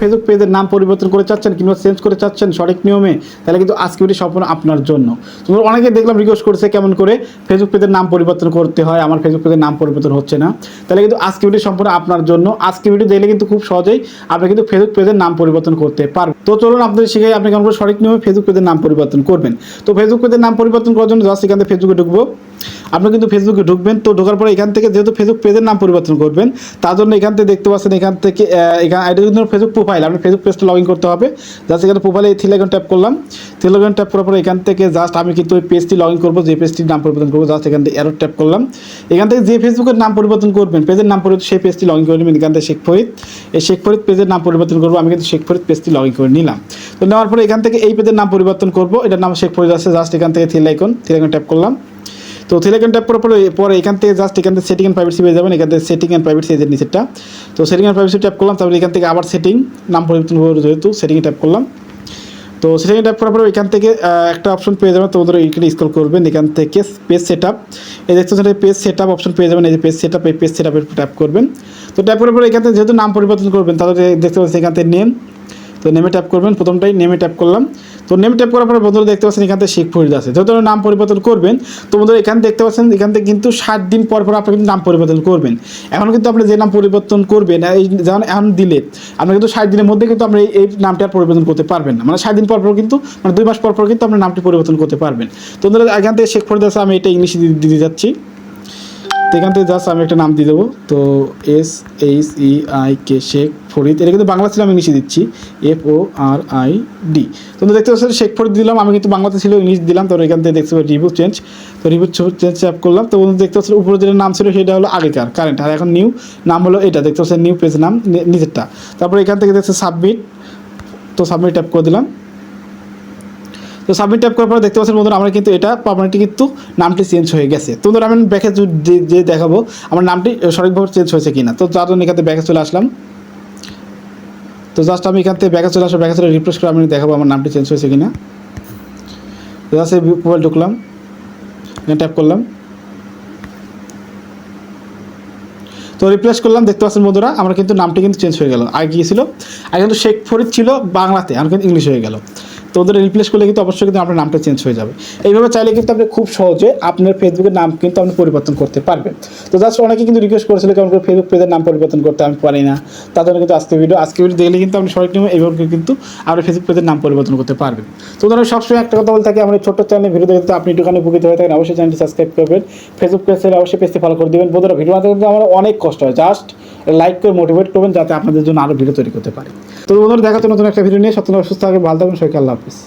Facebook পেজের নাম পরিবর্তন করে চাচ্ছেন কিংবা চেঞ্জ করে চাচ্ছেন সঠিক নিয়মে? তাহলে কিন্তু আজকে ভিডিও সম্পূর্ণ আপনার জন্য। তোমরা অনেকে দেখলাম রিকোয়েস্ট করছে কেমন করে ফেসবুক পেজের নাম পরিবর্তন করতে হয়, আমার ফেসবুক পেজের নাম পরিবর্তন হচ্ছে না। তাহলে কিন্তু আজকে ভিডিও সম্পূর্ণ আপনার জন্য। আজকে ভিডিও দেখলে কিন্তু খুব সহজেই আপনি কিন্তু ফেসবুক পেজের নাম পরিবর্তন করতে পারবেন। তো চলুন আপনাদের শিখাই, আপনি কেমন করে সঠিক নিয়মে ফেসবুক পেজের নাম পরিবর্তন করবেন। তো ফেসবুক পেজের নাম পরিবর্তন করার জন্য জাস্ট এখান থেকে ফেসবুকে ঢুকবো। আপনি কিন্তু ফেসবুকে ঢুকবেন, তো ঢোকার পরে এখান থেকে যেহেতু ফেসবুক পেজের নাম পরিবর্তন করবেন, তার জন্য এখান থেকে দেখতে পাচ্ছেন এখান থেকে এখানে এটা কিন্তু ফেসবুক প্রোফাইল আপনি ফেসবুক পেজটা লগ ইন করতে হবে। জাস্ট এখানে প্রোফাইলে থ্রি লাইকন ট্যাপ করলাম। থ্রি লাইকন ট্যাপ করার পরে এখান থেকে জাস্ট আমি কিন্তু ওই পেজটি লগ ইন করব, যে পেজটির নাম পরিবর্তন করব জাস্ট এখান থেকে এরো ট্যাপ করলাম। এখান থেকে যে ফেসবুকের নাম পরিবর্তন করবেন পেজের নাম পরিবর্তন, সেই পেজটি লগ ইন করে নেবেন, এখান থেকে শেখ ফরিদ এই শেখ ফরিদ পেজের নাম পরিবর্তন করব, আমি কিন্তু শেখ ফরিদ পেজটি লগ ইন করে নিলাম। তো নেওয়ার পরে এখান থেকে এই পেজের নাম পরিবর্তন করব। এটার নাম শেখ ফরিদ আছে জাস্ট এখান থেকে three line icon three line icon tap করলাম। তো থ্রিলাইকন ট্যাপ করার পরে পরে এখান থেকে জাস্ট এখান থেকে সেটিং অ্যান্ড প্রাইভেসি পেয়ে যাবেন, এখান থেকে সেটিং অ্যান্ড প্রাইভেসি এজের নিচেরটা। তো সেটিং অ্যান্ড প্রাইভেসি ট্যাপ করলাম, তারপরে এখান থেকে আবার সেটিং নাম পরিবর্তন করব যেহেতু সেটিংয়ে ট্যাপ করলাম। তো সেটিংয়ে ট্যাপ করার পরে এখান থেকে একটা অপশন পেয়ে যাবেন, তো ওদের এখানে স্ক্রল করবেন, এখান থেকে পেজ সেট আপ এই দেখতে পাচ্ছেন পেজ সেট আপ অপশন পেয়ে যাবেন, এই যে পেজ সেট আপ এই পেজ সেট আপে ট্যাপ করবেন। তো ট্যাপ করার পরে এখান থেকে যেহেতু নাম পরিবর্তন করবেন, তাহলে দেখতে পাচ্ছেন এখান থেকে নেম তো নেমে ট্যাপ করবেন, প্রথমটাই নেমে ট্যাপ করলাম। তো নেমে ট্যাপ করার পরে বন্ধুরা দেখতে পাচ্ছেন এখান থেকে শেখ ফরিদ আছে। আপনারা নাম পরিবর্তন করবেন, তো বন্ধুরা এখানে দেখতে পাচ্ছেন, এখান থেকে কিন্তু ষাট দিন পর পর আপনি কিন্তু নাম পরিবর্তন করবেন। এখন কিন্তু আপনি যে নাম পরিবর্তন করবেন, এই যেমন এখন দিলে, আপনি কিন্তু ষাট দিনের মধ্যে কিন্তু আপনি এই- নামটা আর পরিবর্তন করতে পারবেন না। মানে ষাট দিন পর পর কিন্তু মানে দুই মাস পর পর কিন্তু আপনার নামটি পরিবর্তন করতে পারবেন। তো বন্ধুরা এখান থেকে শেখ ফরিদ আছে, আমি এটা ইংলিশে দিতে যাচ্ছি। তো এখান থেকে জাস্ট আমি একটা নাম দিয়ে দেবো। তো S H E I K Sheikh Farid এটা কিন্তু বাংলা ছিল, আমি ইংলিশে দিচ্ছি। F O R I D তো দেখতে পাচ্ছেন শেখ ফরিদ দিলাম, আমি কিন্তু বাংলাতে ছিল, ইংলিশ দিলাম তো এখান থেকে দেখতে পাচ্ছি রিভিউ চেঞ্জ তো রিভিউ চেঞ্জ অ্যাপ করলাম। তো দেখতে পাচ্ছেন উপরে যেটা নাম ছিল, সেটা হলো আগেকার কারেন্ট আর এখন নিউ নাম হলো এটা। দেখতে পাচ্ছেন নিউ পেজ নাম নিজেরটা। তারপরে এখান থেকে দেখছে সাবমিট তো সাবমিট ট্যাপ করে দিলাম। তো সাবমিট ট্যাপ করার পরে দেখতে পাচ্ছেন বন্ধুরা, আমরা কিন্তু এটা পারমানেন্টলি কিন্তু নামটি চেঞ্জ হয়ে গেছে। তো ধরুন আমি ব্যাকে যে দেখাবো, আমার নামটি সঠিকভাবে চেঞ্জ হয়েছে কিনা। তো তার জন্য এখান থেকে ব্যাকে চলে আসলাম। তো জাস্ট আমি এখান থেকে ব্যাকে চলে আসব ব্যাকে চলে রিফ্রেশ করে আমি দেখাবো আমার নামটি চেঞ্জ হয়েছে কিনা। তো জাস্ট মোবাইল ঢুকলাম, এখানে ট্যাপ করলাম। তো রিপ্লেস করলাম, দেখতে পাচ্ছেন বন্ধুরা, আমার কিন্তু নামটি কিন্তু চেঞ্জ হয়ে গেল। আগে কী ছিল? আগে কিন্তু শেখ ফরিদ ছিল বাংলাতে এখন কিন্তু ইংলিশ হয়ে গেল। তো ওদের রিপ্লেস করলে কিন্তু অবশ্যই কিন্তু আপনার নামটা চেঞ্জ হয়ে যাবে। এইভাবে চাইলে কিন্তু আপনি খুব সহজে আপনার ফেসবুকের নাম কিন্তু আপনি পরিবর্তন করতে পারবেন। তো জাস্ট অনেকে কিন্তু রিকোয়েস্ট করেছিল কেমন করে ফেসবুক পেজের নাম পরিবর্তন করতে আমি পারি না। তার জন্য কিন্তু আজকে ভিডিও আজকে ভিডিও দেখলে কিন্তু আপনি সঠিক নিয়মে এইভাবে কিন্তু আপনার ফেসবুক পেজের নাম পরিবর্তন করতে পারবেন। তো ধরুন সবসময় একটা কথা বলে থাকি, আমার ছোট্ট চ্যানেলে ভিডিও দেখতে আপনি একটুখানি উপকৃত হয়ে থাকেন, অবশ্যই চ্যানেলটি সাবস্ক্রাইব করবেন। ফেসবুক পেজে অবশ্যই পেজটি ফলো করে দেবেন। বন্ধুরা ভিডিও বানাতে কিন্তু আমার অনেক কষ্ট হয়। জাস্ট লাইক করে মোটিভেট করবেন, যাতে আপনাদের জন্য আরও ভিডিও তৈরি করতে পারি। তো বন্ধুরা, দেখা হচ্ছে নতুন একটা ভিডিও নিয়ে। সত্যি সুস্থ থাকবেন ভালো থাকবেন সবাইকে আল্লাহ запись.